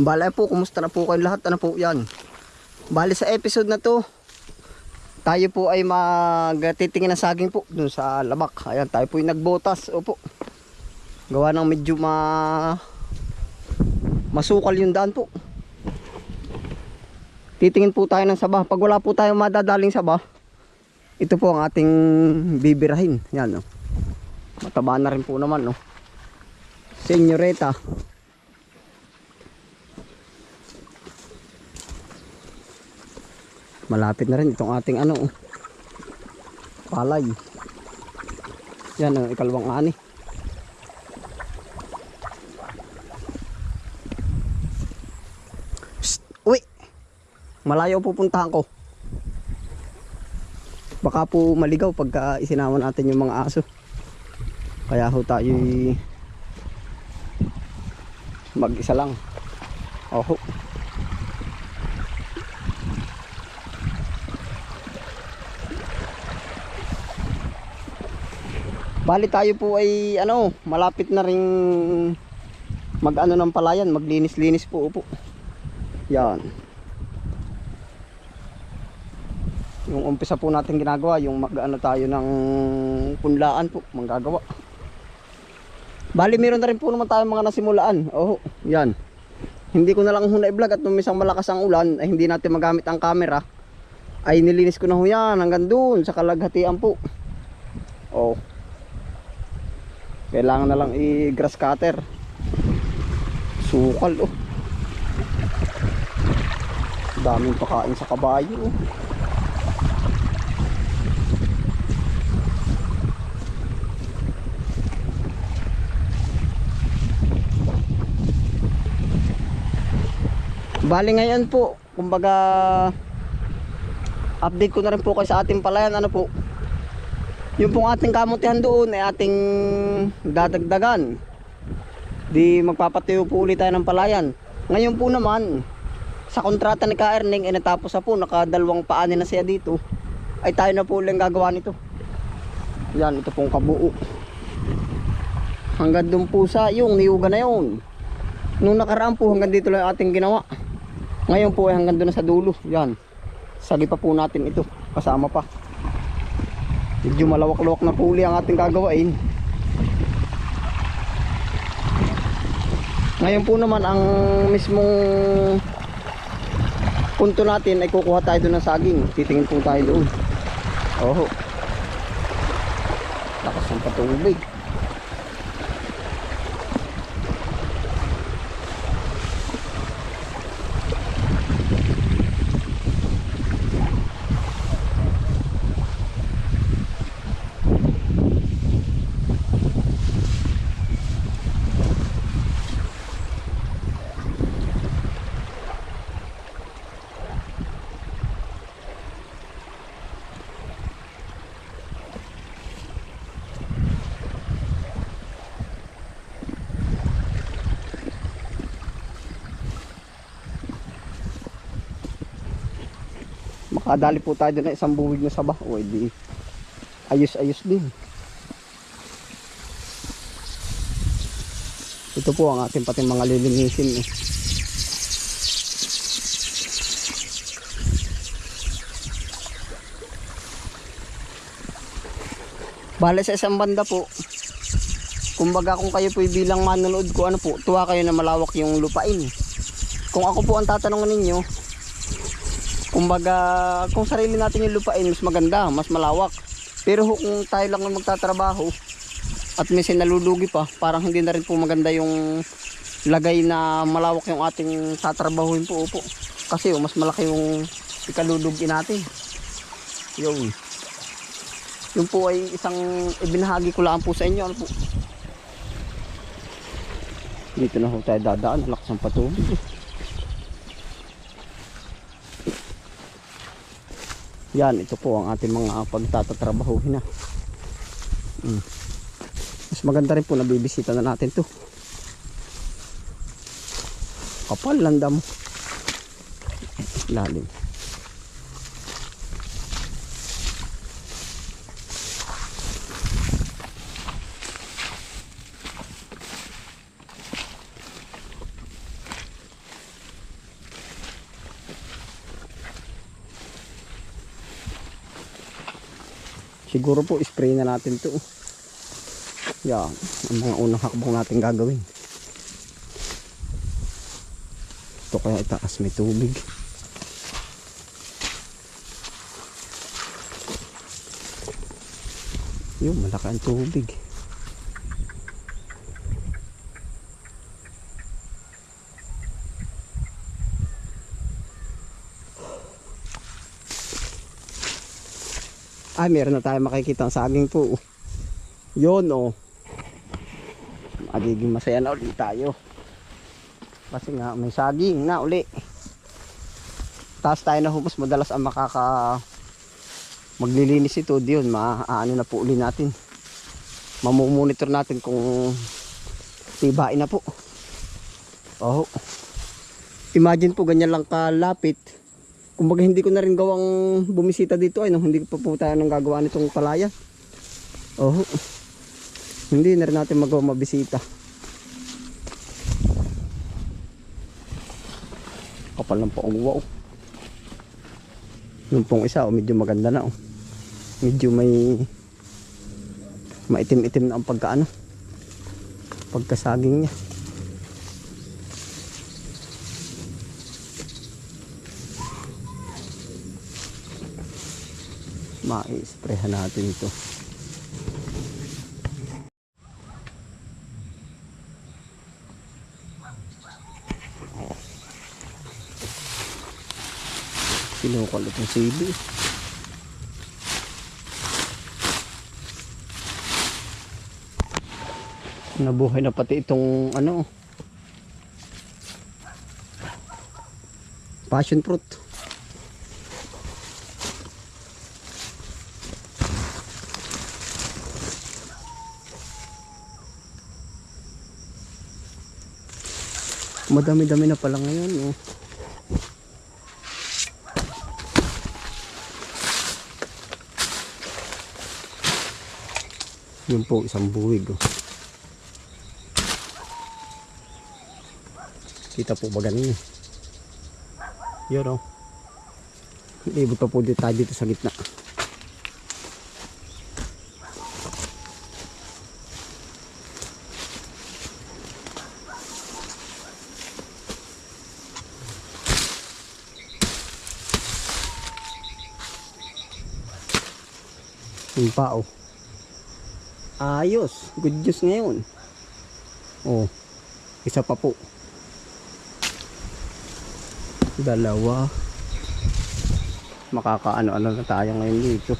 Bala po, kumusta na po kayong lahat? Ano po yan? Bali sa episode na to, tayo po ay magtitingin ng saging po dun sa labak. Ayan, tayo po yung nagbotas. Opo. Gawa ng medyo ma... masukal yung daan po. Titingin po tayo ng saba. Pag wala po tayong madadaling saba, ito po ang ating bibirahin. Yan, oh. Mataba na rin po naman, no. Senyoreta. Malapit na rin itong ating ano, palay. Yan ang ikalawang ani. Psst, uwi. Malayo pupuntahan ko. Baka po maligaw pagka isinama natin yung mga aso. Kaya ho tayo mag-isa lang. Bali tayo po ay ano, malapit na ring mag-ano ng palayan, maglinis-linis po upo. Yan. Yung umpisa po natin ginagawa, yung mag-ano tayo ng punlaan po, manggagawa. Bali meron na rin po naman tayo mga nasimulaan. Oh, yan. Hindi ko na lang huna i-vlog at nung isang malakas ang ulan ay hindi natin magamit ang camera. Ay nilinis ko na ho yan hanggang doon sa kalaghatian po. Oh. Kailangan na lang i-grass cutter. Sukal oh. Daming pakain sa kabayo oh. Bali ngayon po, kumbaga update ko na rin po kayo sa ating palayan ano po. Yung pong ating kamutihan doon ay ating dadagdagan. Di magpapatayo po ulit tayo ng palayan. Ngayon po naman, sa kontrata ni Ka-Erning ay natapos na po, nakadalawang paani na siya dito. Ay tayo na po ulit gagawa nito. Yan, ito pong kabuo. Hanggang doon po sa yung niyuga na yun. Nung nakaraan po hanggang dito lang ating ginawa. Ngayon po ay hanggang doon na sa dulo. Yan. Sagi pa po natin ito. Kasama pa. Medyo malawak-lawak na puli ang ating gagawain. Ngayon po naman ang mismong punto natin ay kukuha tayo doon ng saging. Titingin po tayo doon. Oho. Lakas ng patubig. Makadali po tayo doon ng isang buwig na saba. O, edi ayos-ayos din. Ito po ang ating pati mga lilinisin. Eh. Bale sa isang banda po, kumbaga kung kayo po bilang manonood ko, ano po, tuwa kayo na malawak yung lupain. Kung ako po ang tatanungin ninyo, kumbaga kung sarili natin yung lupain mas maganda mas malawak. Pero kung tayo lang ang magtatrabaho at may sinalulugi pa parang hindi na rin po maganda yung lagay na malawak yung ating tatrabahuin po upo kasi oh, mas malaki yung ikalulugi natin. Yun. Yun po ay isang ibinahagi ko lang po sa inyo ano po? Dito na ho tayo dadaan lakas ng patubig Yan, ito po ang ating mga pagtatatrabahuhin na. Mm. Mas maganda rin po na bibisita na natin to. Kapal landa mo. Lalim. Siguro po spray na natin to. Yan, ang mga unang hakbang natin gagawin. Ito kaya itaas may tubig. Yun, malaki ang tubig. Ay, meron na tayo makikita ang saging po. Yun, oh. Magiging masaya na ulit tayo. Kasi nga, may saging na uli. Taas tayo na humos, madalas ang makaka maglilinis ito diyon maaano na po uli natin mamumonitor natin kung tibain na po oh imagine po ganyan lang kalapit kumbaga hindi ko na rin gawang bumisita dito ay no, hindi ko pa tayo nang gagawa nitong palaya. Oh hindi na rin natin magawa mabisita. Kapal ng paong wow yung pong isa oh, medyo maganda na oh. Medyo may maitim-itim na ang pagkaano pagkasaging niya ma-sprayhan natin ito. Sinukal itong sili. Nabuhay na pati itong ano passion fruit madami-dami na pala ngayon oh. yun po isang buwig oh. Kita po ba ganun? Yun. Oh. Ibig pa po dito tayo dito sa gitna. Yung pa oh. Ayos. Good news ngayon. Oh. Isa pa po dalawa makakaano ano na tayo ngayon dito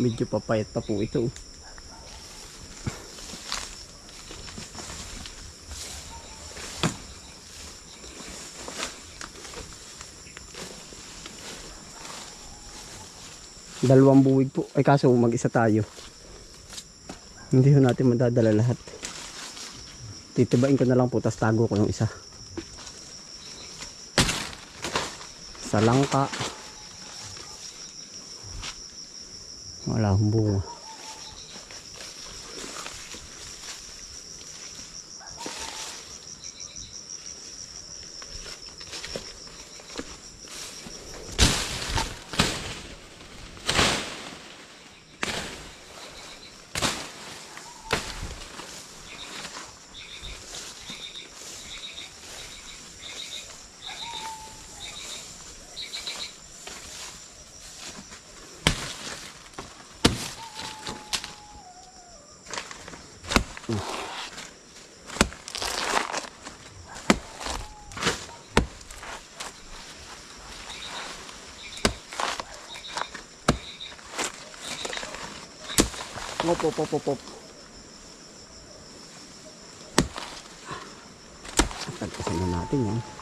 medyo papayat pa po ito. Dalawang buwig po. Ay kaso mag isa tayo. Hindi natin madadala lahat. Titibain ko na lang po tas tago ko yung isa. Sa langka gọi là hồng buồn Op, op, op, op, op. Tagpasan na natin yan.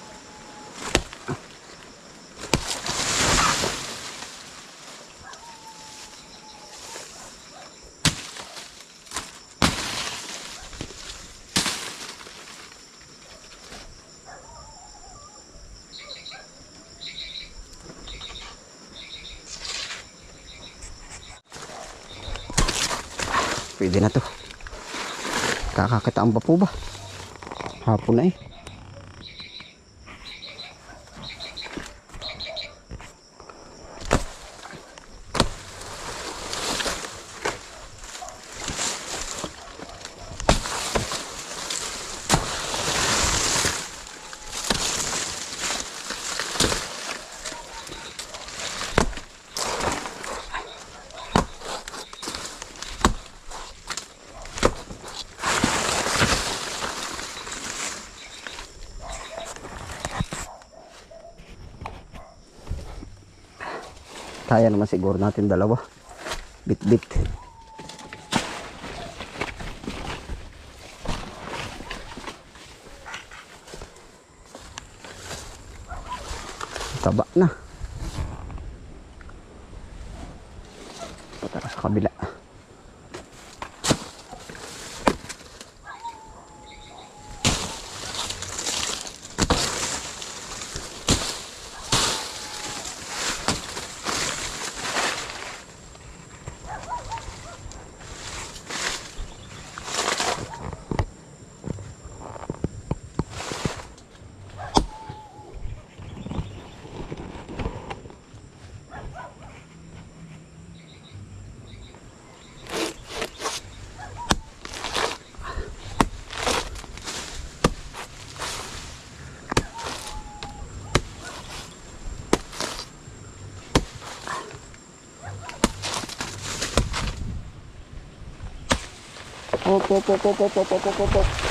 Pwede na to. Kakakitaan pa po ba? Hapon na eh. Kaya naman siguro natin dalawa. Bit-bit. Taba na. Op, op, op, op, op, op, op, op, op, op.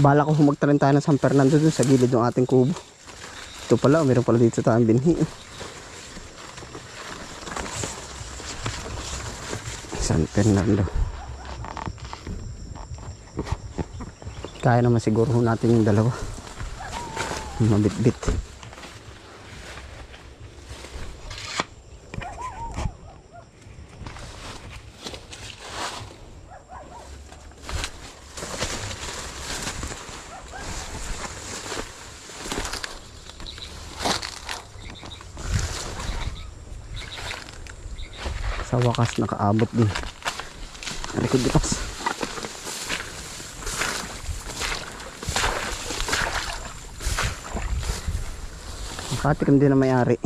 Bala ko humagtarin tayo ng San Fernando dun sa gilid ng ating kubo. Ito pala, meron pala dito tayong binhi. San Fernando. Kaya naman siguro natin yung dalawa. Mabit-bit. Sa wakas nakaabot din. Alikod bukas. Nakatikim din na may-ari.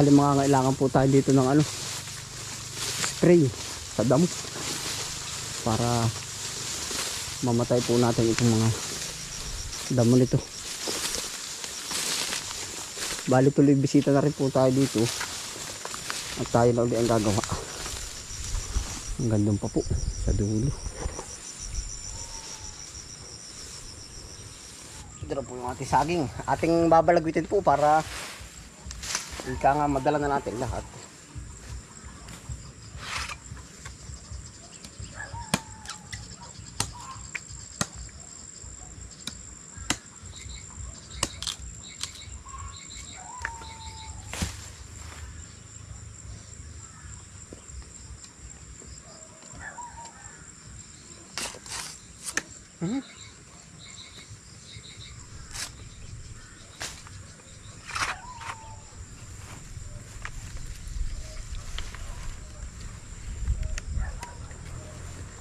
Bali mga kailangan po tayo dito ng ano spray sa damo para mamatay po natin itong mga damo nito. Bali tuloy bisita na rin po tayo dito at tayo na ulit ang gagawa. Ang gandong pa po sa dulo. Ito po yung ating saging. Ating babalagwitin po para Ika nga, madala na natin lahat. Mm-hmm.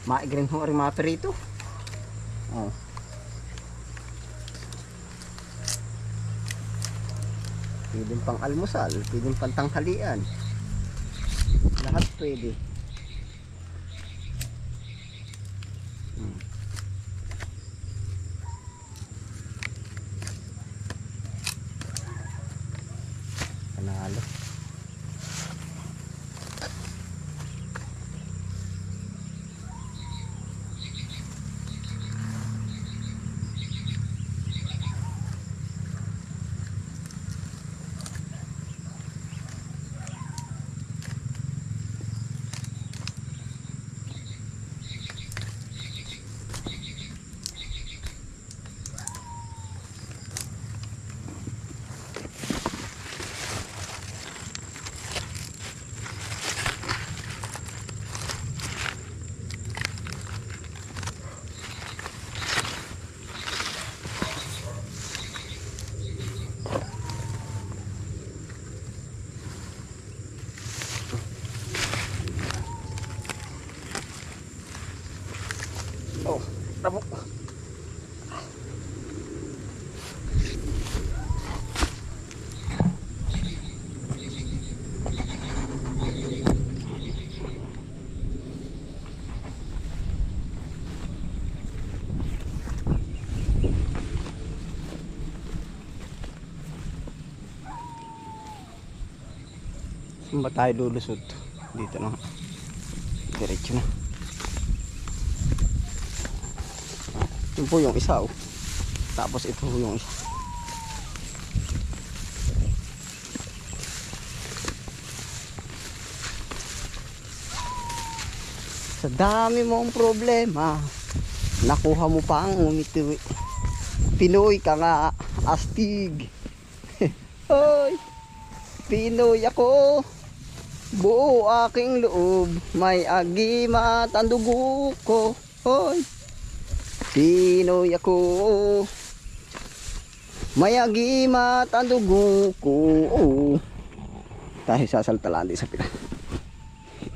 Maigrin ho rin mga perito. Oh. Pwedeng pang almusal, pwedeng pang tanghalian. Lahat pwede. Hmm. Panalo. Saan ba tayo lulusot? Dito na. Diretso na. Yun po yung isa oh. Tapos ito po yung isa. Sa dami mong problema, nakuha mo pa ang umitiwi. Pinoy ka nga, astig. Hoy, Pinoy ako. Buo aking loob, may agimat ang ko. Hoy, Pinoy ako. May agimat ang ko. Dahil sasaltalaan din sa pila.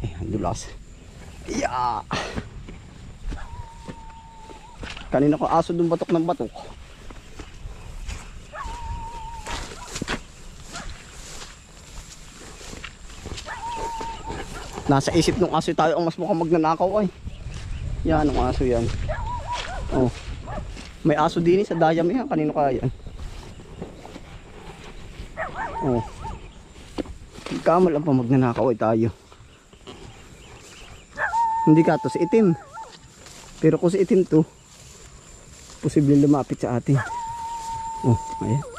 Eh, dulas Yeah. Kanina ko aso dun batok ng batok Nasa isip ng aso tayo ang mas mukhang magnanakaw ay Yan ang aso yan Oh. May aso din eh sa dayam yan. Kanino kaya yan? Oh. Kamal ang pa magnanakaw ay tayo. Hindi ka to si itim. Pero kung si itim to, posibleng lumapit sa atin. Oh, ayan.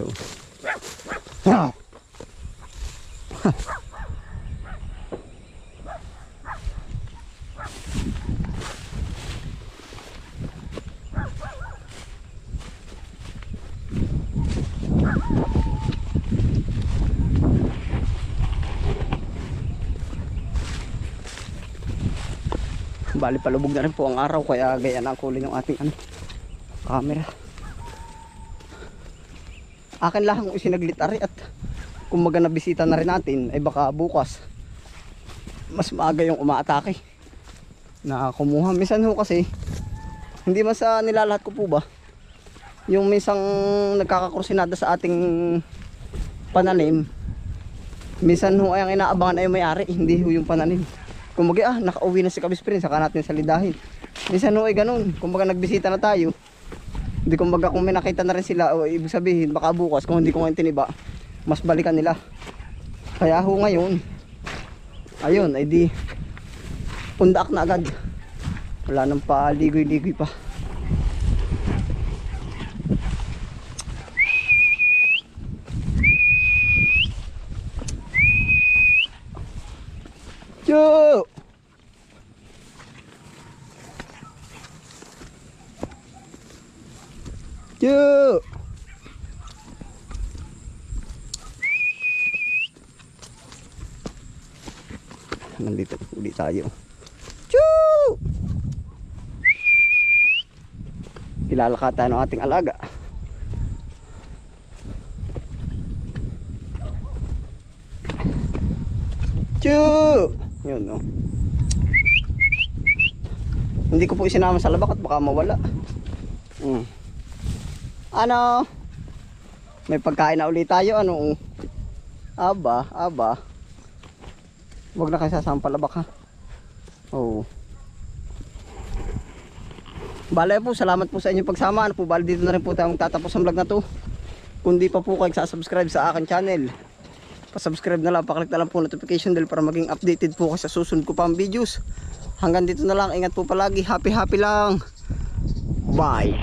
Aso. Ah! Bali palubog na rin po ang araw kaya gaya na ang kulay ng ating ano, camera. Akin lang kung isinaglit ari at kung maga bisita na rin natin ay baka bukas mas maaga yung umaatake. Na kumuha. Minsan ho kasi hindi man sa nilalahat ko po ba yung minsang nagkakakursinada sa ating pananim minsan ho ay ang inaabangan ay may ari hindi ho yung pananim. Kumbaga ah nakauwi na si Kabisprin saka natin salidahin. Minsan ho ay ganun. Kumbaga nagbisita na tayo hindi kumbaga kung may nakita na rin sila o ibig sabihin baka bukas kung hindi ko ngayon tiniba mas balikan nila. Kaya ho ngayon ayun ay di pundak na agad. Wala nang paligoy-ligoy pa tayo. Choo! Ilalakata ng ating alaga. Choo! Yun, no. Hindi ko po isinama sa labak at baka mawala. Mm. Ano? May pagkain na ulit tayo. Ano? Aba, aba. Huwag na kayo sasama palabak ha. Oo. Bale po, salamat po sa inyong pagsama. Ano po, bale dito na rin po tayo magtatapos ang vlog na to. Kung di pa po kayo subscribe sa akin channel, pa-subscribe na lang, paklik na lang po notification bell para maging updated po kayo sa susunod ko pang videos. Hanggang dito na lang, ingat po palagi, happy happy lang. Bye!